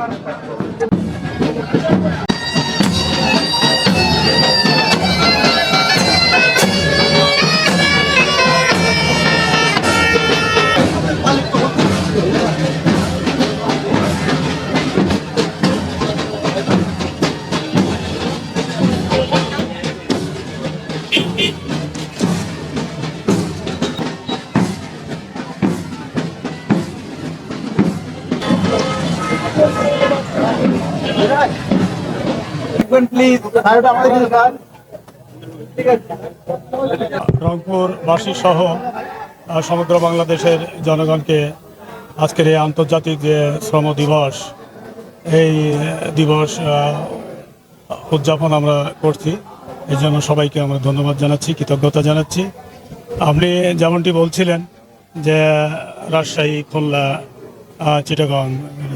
Please সাইডটা রংপুরবাসী সহ সমগ্র বাংলাদেশের জনগণকে আজকের এই আন্তর্জাতিক যে শ্রম দিবস, এই দিবস উদযাপন আমরা করছি। এই জন্য সবাইকে আমরা ধন্যবাদ জানাচ্ছি, কৃতজ্ঞতা জানাচ্ছি। আপনি যেমনটি বলছিলেন যে রাজশাহী, খুলনা চিটাগং,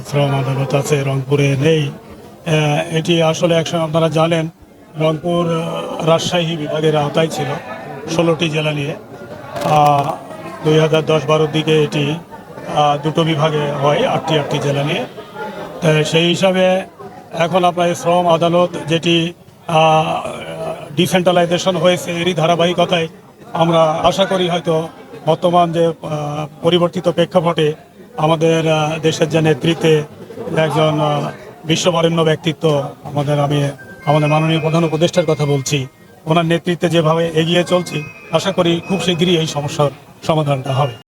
শ্রম আদালত আছে, রংপুরে নেই। এটি আসলে একসময় আপনারা জানেন, রংপুর রাজশাহী বিভাগের আওতায় ছিল ষোলোটি জেলা নিয়ে। দুই হাজার দশ বারোর দিকে এটি দুটো বিভাগে হয়, আটটি আটটি জেলা নিয়ে। সেই হিসাবে এখন আপনার শ্রম আদালত যেটি ডিসেন্ট্রালাইজেশন হয়েছে এরই ধারাবাহিকতায়, আমরা আশা করি হয়তো বর্তমান যে পরিবর্তিত প্রেক্ষাপটে আমাদের দেশের যে নেতৃত্বে একজন বিশ্ববরেণ্য ব্যক্তিত্ব আমাদের আমি, আমাদের মাননীয় প্রধান উপদেষ্টার কথা বলছি। ওনার নেতৃত্বে যেভাবে এগিয়ে চলছি, আশা করি খুব শীঘ্রই এই সমস্যার সমাধানটা হবে।